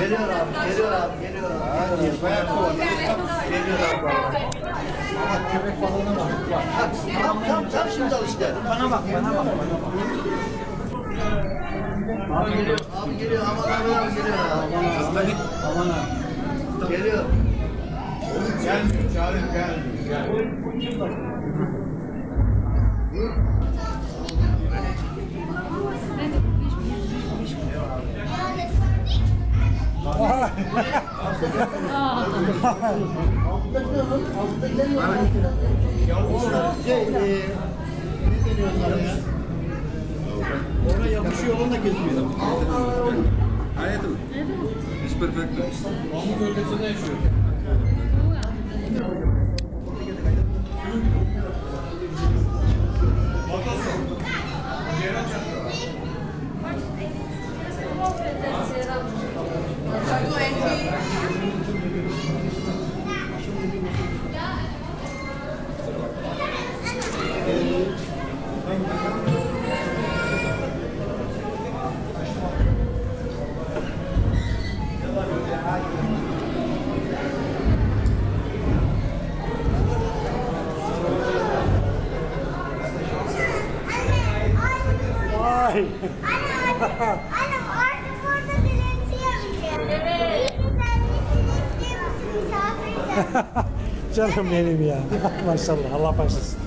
Geliyor abi, geliyor abi, geliyor abi. Geliyor abi. Ama köpek balığına bak. Tam, tam, tam şimdi al işte. Bana bak, bana bak, bana bak. Abi geliyor, abi geliyor. Aman abi, abi geliyor abi. Aman ha. Geliyor. Gelmiyor, çağırın gelmiyor. Şey, e, ne deniyor onlara ya? Ona yapışıyor, onunla kesiyor. Ah, itu. Es perfecto. Vay. Annem artık. Evet. İyi ki sen de dilençliyorsun. Misafir geldi. Canım benim ya. Maşallah Allah başlasın.